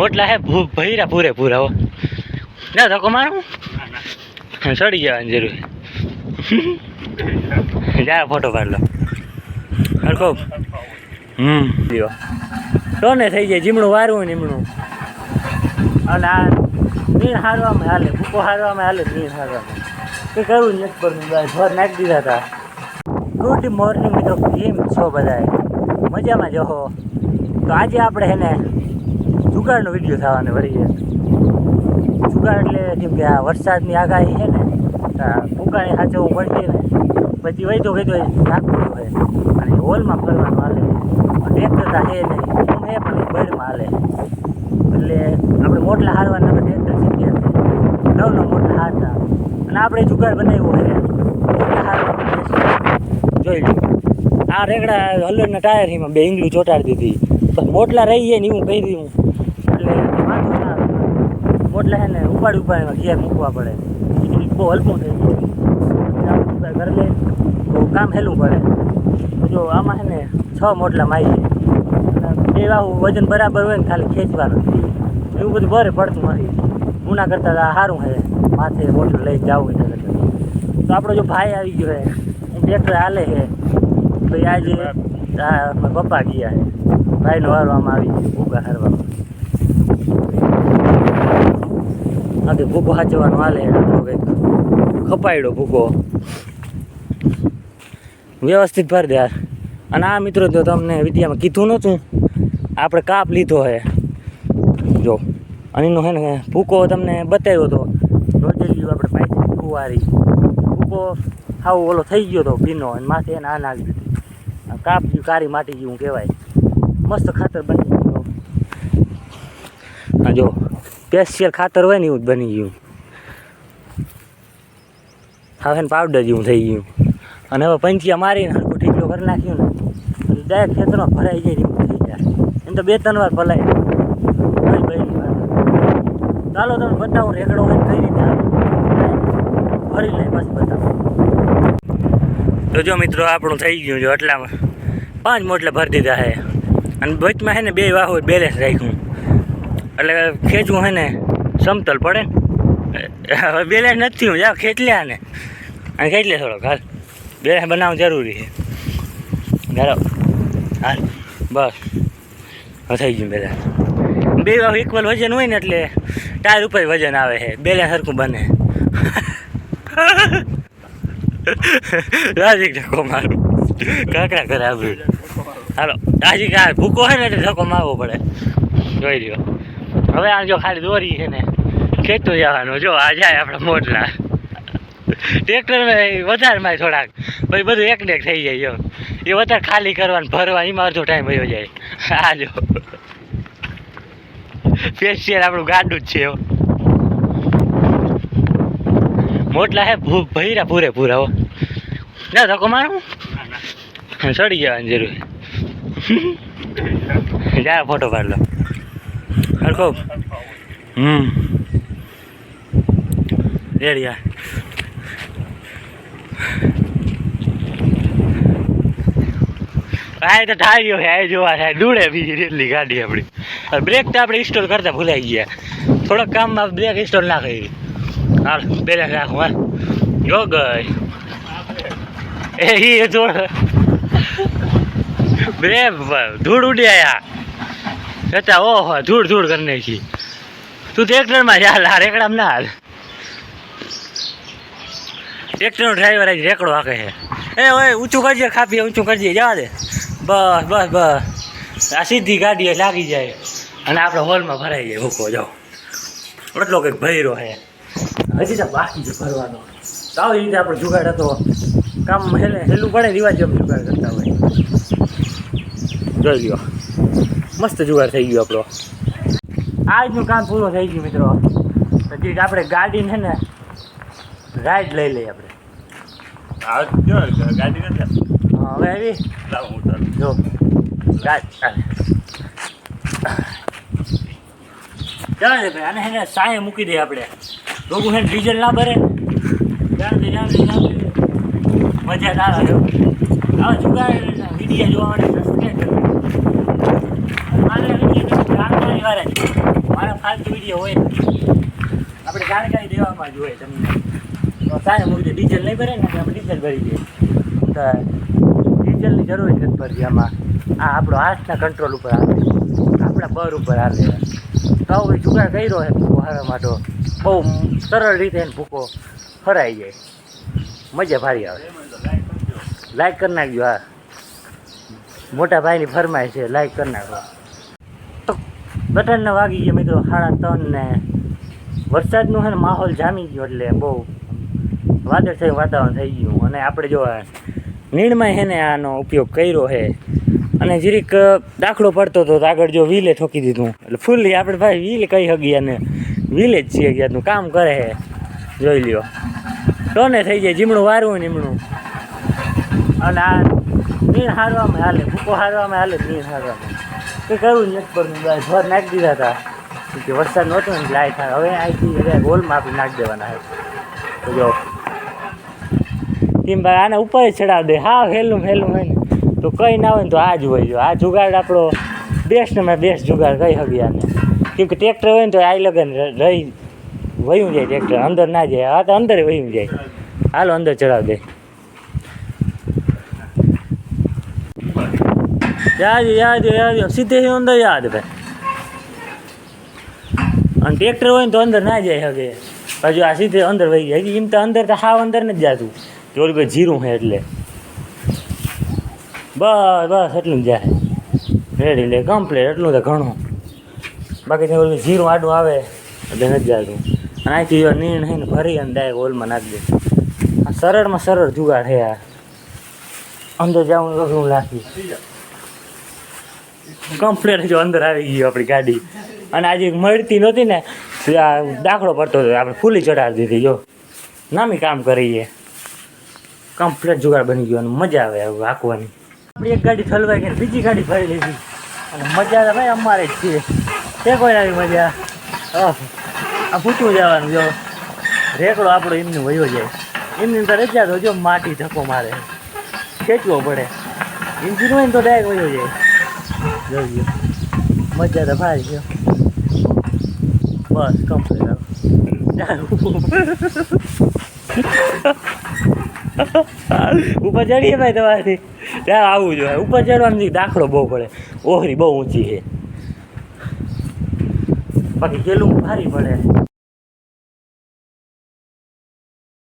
મોટલા હે ભૈરા પૂરે પૂરા હો. ના, ધક્કો મારું? સડી જવાની જરૂર. જા, ફોટો પાડ લો. હરખો. હમ. લ્યો. ટોને થઈ જાય, જીમણું વારવું નીમણું અને આ નીણ હારવામાં હાલે, ભૂકો હારવામાં હાલે, નીણ હારવામાં. કંઈ કરવું નથી પડતું ઘર નાખી દીધા હતા. ગુડ મોર્નિંગ મિત્રો, કેમ છો બધા મજામાં જો તો આજે આપણે હેને જુગાડનો વીડિયો થવાનો વળી જુગાડ એટલે કેમ કે આ વરસાદની આગાહી છે ને ફૂકાણી સાચવવું પડશે ને પછી વૈધો તો કીધું નાખવું હોય અને હોલમાં ફરવાનું હાલે. ટ્રેક્ટર તો છે નહીં. હું એ પણ બળમાં હાલે. એટલે આપણે મોટલા હારવાના ટ્રેક્ટર શીખ્યા છે. નવ મોટલા હારતા અને આપણે જુગાડ બનાવ્યો છે. મોટલા હારવા જોઈ લો. આ રેગડા હલરના ટાયર એમાં બે ઇંગલી ચોટાડી દીધી. પણ મોટલા રહી ને એવું કહી દઉં એટલે વાંધો ના આવે. મોટલા છે ને ઉપાડી ઉપાડીમાં ઘેર મૂકવા પડે. બહુ હલકું થઈ જાય ઉપાડ કરી લે તો કામ હેલું પડે. જો આમાં છે ને છ મોટલા મારી બે વાહુ વજન બરાબર હોય ને ખાલી ખેંચવાનું. એવું બધું બરે પડતું નથી ગુના કરતાં સારું છે માથે મોટર લઈ જવું હોય તો આપણો જો ભાઈ આવી ગયો છે હું ટ્રેક્ટર હાલે છે ભાઈ આજે પપ્પા ગયા છે ભાઈનો હારવામાં આવી ગયો ભૂકા હારવામાં. આગે ભૂકો સાચવાનો હાલે આપણો કંઈક. ખપાયડો ભૂકો વ્યવસ્થિત ભર દે અને આ મિત્રો તો તમને વિદ્યામાં કીધું નહોતું, આપણે કાપ લીધો હે. જો, અને એનો છે ને ભૂકો તમને બતાવ્યો હતો રોજેલિયું આપણે પાઈ કુવારી ભૂકો હાવ ઓલો થઈ ગયો હતો ભીનો, અને માથે એને આ નાખી દીધી કાપ જેવું કારી માટી જેવું કહેવાય. મસ્ત ખાતર બની ગયું હા જો સ્પેશિયલ ખાતર હોય ને એવું જ બની ગયું. હવે પાવડર જેવું થઈ ગયું. અને હવે પંચિયા મારીને હરકું ઢીકલો કરી નાખ્યું ને ડાયરેક્ટ ખેતરમાં ભરાઈ જાય એવું થઈ જાય. એમ તો બે ત્રણ વાર ભલાય. ચાલો તમે બતાવો રેકડો હોય કઈ રીતે આવે. ભરી લે પછી બતાવો. તો જો મિત્રો આપણું થઈ ગયું જો એટલામાં પાંચ મોટલા ભરી દીધા છે. અને વચમાં છે ને બે વાહુ બેલેન્સ રાખ્યું. એટલે ખેંચવું છે ને, સમતલ પડે હવે બેલેન્સ નથી થયું, જાઓ ખેંચ લ્યા ને. અને ખેંચ લે થોડોક, હાલ. બેલેન્સ બનાવવું જરૂરી છે. ચાલો હાલ. બસ. હવે થઈ ગયું બેલેન્સ. બે ઇક્વલ વજન હોય ને એટલે ટાયર ઉપર વજન આવે છે. બેલેન્સ સરખું બને. રાજીક ધક્કો મારું. કાકડા કરે આવ્યું હાલો. રાજીક આ ભૂકો હોય ને એટલે ધક્કો મારવો પડે. જોઈ લ્યો. હવે આ જો ખાલી દોરી છે ને ખેતું જવાનું. જો આ જાય આપણા મોટલા ટ્રેક્ટર વધારે માય થોડાક. પછી બધું એક ને એક થઈ જાય જો. એ વધારે ખાલી કરવાનું ભરવા એમાં અડધો ટાઈમ વયો જાય. આ જો. ફેશિયલ આપણું ગાડું જ છે હો. મોટલા હે ભૈરા પૂરે પૂરા હો. ના ધક્કો મારું? સડી જવાની જરૂર. જા ફોટો પાડ લો. હરખો હમ. રેડી યાર આ તો ઠાર્યો છે, આ જોવા થાય દૂડે બીજી ગાડી આપણી. બ્રેક તો આપણે ઇન્સ્ટોલ કરતા ભૂલાઈ ગયા. થોડાક કામમાં બ્રેક ઇન્સ્ટોલ ના કરી. હાલ બેલેન્સ રાખો હાલ જો ગઈ. એ ઈ બ્રેક ધૂળ આયા જતા ઓહો, ધૂળ ધૂળ કરી નાખી. તું ટ્રેક્ટરમાં ચાલ આ રેકડામાં ના હાલ. ટ્રેક્ટરનો ડ્રાઈવર આજે રેકડો હાકે છે. એ ઓય, ઊંચું કરજે ખાપી ઊંચું કરજે, જવા દે. બસ બસ બસ. આ સીધી ગાડી લાગી જાય. અને આપણે હોલમાં ભરાઈ જાય ભૂકો જાઓ. એટલો કંઈક ભર્યો છે. હજી તો બાકી છે ભરવાનો. તો આવી રીતે આપણે જુગાડ હતો. કામ હેલે, હેલું પડે રિવાજ જેમ જુગાડ કરતા હોય. જોઈ લ્યો. મસ્ત જુગાડ થઈ ગયો આપણો. આજનું કામ પૂરું થઈ ગયું મિત્રો. પછી આપણે ગાડીને છે ને રાઈડ લઈ લઈએ આપણે. આ જો ગાડી હવે આવી. જો. ગાડી. ચાલો ભાઈ આને છે ને મૂકી દઈએ આપણે. રોગું છે ને ડીઝલ ના ભરે મજા ના આવે. હવે જુગાડ વીડિયો જોવા માટે સબસ્ક્રાઈબ કરો. મારે વીડિયો જાણવાની વાર. ફાલતુ વીડિયો હોય આપણે જાણકારી દેવામાં જ હોય તમને. તો સાહેબ મૂકી ડીઝલ નહીં ભરે ને ડીઝલ ભરી દઈએ. તો ડીઝલની જરૂર જ નથી પડતી આમાં. આ આપણો હાથના કંટ્રોલ ઉપર આવે આપણા બર ઉપર હાલે. તો હવે જુગાડ કર્યો છે ભૂકો હારવા માટે. બહુ સરળ રીતે એને ભૂકો ફરાઈ જાય. મજા ભારી આવે. લાઈક કરી નાખજો, હા. મોટા ભાઈની ફરમાય છે લાઈક કરી નાખો. બટનને વાગી ગયા મિત્રો, સાડા ત્રણ ને વરસાદનું છે ને માહોલ જામી ગયો એટલે બહુ વાદળ થઈ વાતાવરણ થઈ ગયું. અને આપણે જો નીણમાં છે ને આનો ઉપયોગ કર્યો છે અને જીરીક દાખલો પડતો હતો તો આગળ જો વ્હીલે ઠોકી દીધું. એટલે ફૂલી આપણે ભાઈ વ્હીલ કહી હગી અને વ્હીલે જ છીએ ગયા કામ કરે છે જોઈ લ્યો. ટોને થઈ જાય, જીમણું વારવું નીમણું અને આ નીણ હારવામાં હાલે, ભૂકો હારવામાં હાલે, નીણ હારવામાં. કરવું જ નથી પડતું. બસ ભર નાખી દીધા હતા. કે વરસાદ નહોતો ને એટલે થાય હવે અહીંથી ગોલમાં આપણે નાખી દેવાના તો જો. ટીમ ભાઈ આને ઉપર જ ચડાવી દે. હા હેલું હેલું હોય ને. તો કંઈ ના હોય ને તો આ જ હોય જો. આ જુગાડ આપણો બેસ્ટ ને બેસ્ટ જુગાડ કહી શકીએ આને. કેમ કે ટ્રેક્ટર હોય ને તો આ લગન રહી વયું જાય ટ્રેક્ટર. અંદર ના જાય. આ તો અંદર વયું જાય. હાલો, અંદર ચડાવી દે. યાદ યાદ યાદ સીધે અંદર યાદ ભાઈ અને ટ્રેક્ટર હોય ને તો અંદર ના જાય હવે હજુ આ સીધે અંદર વહી જાય. એમ તો અંદર તો હાવ અંદર નથી જાતું. કે ઓલું ભાઈ જીરું છે એટલે. બસ બસ, એટલું જ જાય. રેડી લે કમ્પ્લેટ એટલું તો ઘણું. બાકી ત્યાં ઓલું જીરું આડું આવે, એટલે નથી જાતું. અને અહીંથી નીણ છે ને ભરી અને ડાયરેક્ટ ઓલમાં નાખી દે. સરળમાં સરળ જુગાડ છે આ. અંદર જવું અઘરું લાગી કમ્પ્લેટ જો અંદર આવી ગયો આપણી ગાડી. અને આજે મળતી નહોતી ને દાખલો પડતો હતો. આપણે ફૂલી ચડાવી દીધી, જો. નામી કામ કરીએ. કમ્પ્લેટ જુગાડ બની ગયો અને મજા આવે હાંકવાની. આપણી એક ગાડી ઠલવાઈ ગઈ બીજી ગાડી ફરી લીધી. અને મજા તો ભાઈ અમારે જ છે. તે કોઈ આવી મજા? આ પૂછવું જવાનું, જો. રેકડો આપણો એમનું વયો જાય. એમની અંદર રજા તો જો માટી ધક્કો મારે. ખેંચવો પડે. એમ હોય ને તો ડાયરેક્ટ વયો જાય. જોઈએ. મજા તો ભાઈ ગયો બસ કમ્પ્લીટ ઉપર ચડીએ ભાઈ તમારી ત્યાં આવવું જોઈએ. ઉપર ચડવાનું દાખલો બહુ પડે. ઓહરી બહુ ઊંચી છે. બાકી કેલું ભારી પડે.